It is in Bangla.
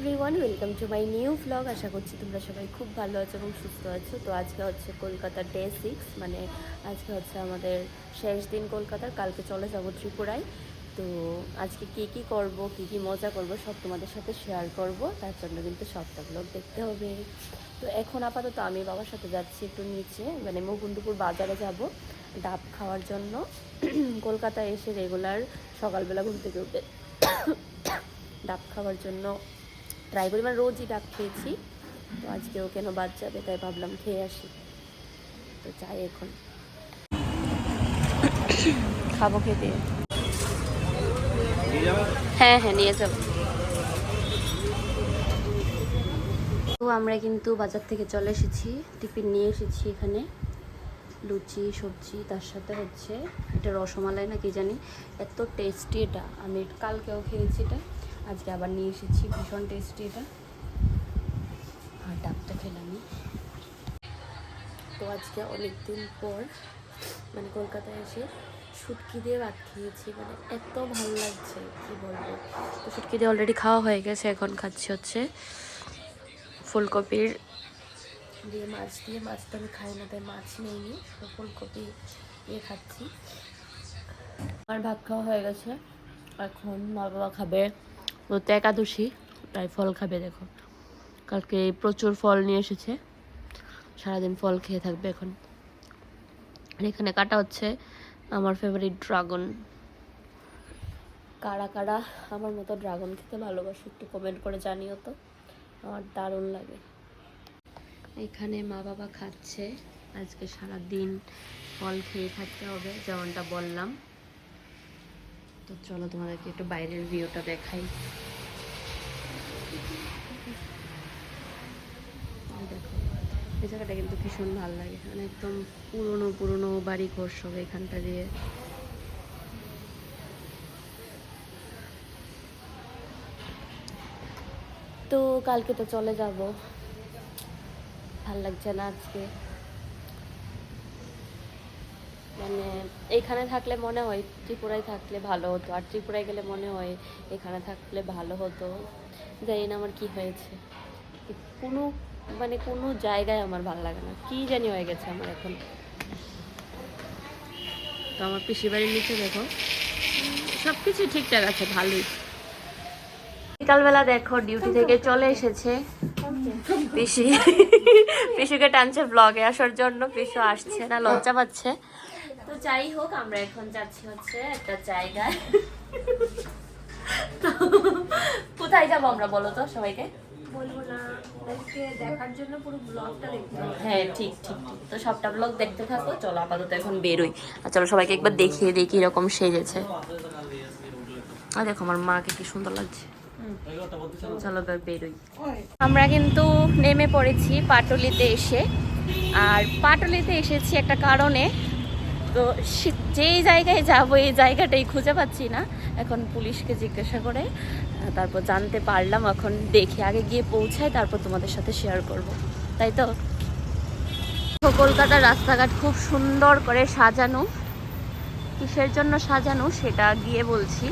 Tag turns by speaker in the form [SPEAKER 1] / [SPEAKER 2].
[SPEAKER 1] Everyone welcome to my new blog আশা করছি তোমরা সবাই খুব ভালো আছো এবং সুস্থ আছো। তো আজকে হচ্ছে কলকাতার ডে সিক্স মানে আজকে হচ্ছে আমাদের শেষ দিন কলকাতার কালকে চলে যাব ত্রিপুরায়। তো আজকে কী কী করব, কী কী মজা করব, সব তোমাদের সাথে শেয়ার করব। তার জন্য কিন্তু সবটা ব্লগ দেখতে হবে। তো এখন আপাতত আমি বাবার সাথে যাচ্ছি একটু নিচে মানে মুকুন্দপুর বাজারে যাব ডাব খাওয়ার জন্য। কলকাতায় এসে রেগুলার সকালবেলা ঘুম থেকে ডাব খাওয়ার জন্য ট্রাই করি। মানে রোজই ডাব খেয়েছি। তো আজকেও কেন বাদ যাবে, তাই ভাবলাম খেয়ে আসি। তো চাই এখন। খাব খেতে। হ্যাঁ হ্যাঁ নিয়ে যাব। তো আমরা কিন্তু বাজার থেকে চলে এসেছি, টিফিন নিয়ে এসেছি এখানে। লুচি, সবজি, তার সাথে হচ্ছে, এটা রসমালাই না কি জানি? এত টেস্টি এটা। আমি কালকেও খেয়েছি এটা। আজকে আবার নিয়ে এসেছি, ভীষণ টেস্টি এটা। আর ডাবটা খেলামই তো আজকে অনেক দিন পর মানে কলকাতায় এসে শুটকি দিয়ে ভাত খেয়েছি মানে এত ভালো লাগছে, কি বলব। তো শুটকি দিয়ে অলরেডি খাওয়া হয়ে গেছে, এখন খাচ্ছি হচ্ছে ফুলকপির। দিয়ে মাছ দিয়ে, মাছ তো আমি খাই না, তাই মাছ নেইনি, তো ফুলকপি দিয়ে খাচ্ছি। আমার ভাত খাওয়া হয়ে গেছে, এখন মা বাবা খাবে। তো একাদশী, তাই ফল খাবে দেখো। কালকে প্রচুর ফল নিয়ে এসেছে। সারাদিন ফল খেয়ে থাকবে এখন। এখানে কাটা হচ্ছে আমার ফেভারিট ড্রাগন কারা কারা আমার মতো ড্রাগন খেতে ভালোবাসো একটু কমেন্ট করে জানিও তো। আমার দারুণ লাগে। এখানে মা বাবা খাচ্ছে। আজকে সারা দিন ফল খেয়ে থাকতে হবে, যেমনটা বললাম। তো চলো তোমাদেরকে একটু বাইরের ভিউটা দেখাই। দেখো, এই জায়গাটা কিন্তু ভীষণ ভালো লাগে। মানে একদম পুরনো পুরনো বাড়ি ঘর সব এখানটা দিয়ে। তো কালকে তো চলে যাব। ভালো লাগছে না আজকে। মানে এখানে থাকলে মনে হয় ত্রিপুরায় থাকলে ভালো হতো আর ত্রিপুরায় গেলে মনে হয় এখানে থাকলে ভালো হতো। জানি না আমার কি হয়েছে। কোনো মানে কোনো জায়গায় আমার ভালো লাগে না। কি জানি হয়ে গেছে আমার এখন। তো আমার পিসির বাড়ির নিচে দেখো। সব কিছু ঠিকঠাক আছে ভালোই। বিকালবেলা দেখো ডিউটি থেকে চলে এসেছে পিসি। পিসুকে টানছে ব্লগে আসার জন্য। পিসু আসছে না লজ্জা পাচ্ছে। তো যাই হোক আমরা এখন যাচ্ছি হচ্ছে একটা জায়গায়। কোথায় যাব আমরা বলো তো সবাইকে?
[SPEAKER 2] বলব না দেখার জন্য পুরো ব্লগটা দেখতে
[SPEAKER 1] হ্যাঁ ঠিক ঠিক ঠিক। তো সবটা ব্লগ দেখতে থাকো চলো আপাতত এখন বেরোই। আর চলো সবাইকে একবার দেখিয়ে দিই কীরকম সেজেছে। আর দেখো আমার মাকে কি সুন্দর লাগছে। চলো এবার বেরোই। আমরা কিন্তু নেমে পড়েছি পাটুলিতে এসে। আর পাটুলিতে এসেছি একটা কারণে তো যেই জায়গায় যাব, এই জায়গাটাই খুঁজে পাচ্ছি না। এখন পুলিশকে জিজ্ঞাসা করে তারপর জানতে পারলাম, এখন দেখি, আগে গিয়ে পৌঁছায়, তারপর তোমাদের সাথে শেয়ার করব। তাই তো? কলকাতার রাস্তাঘাট খুব সুন্দর করে সাজানো। কিসের জন্য সাজানো, সেটা গিয়ে বলছি।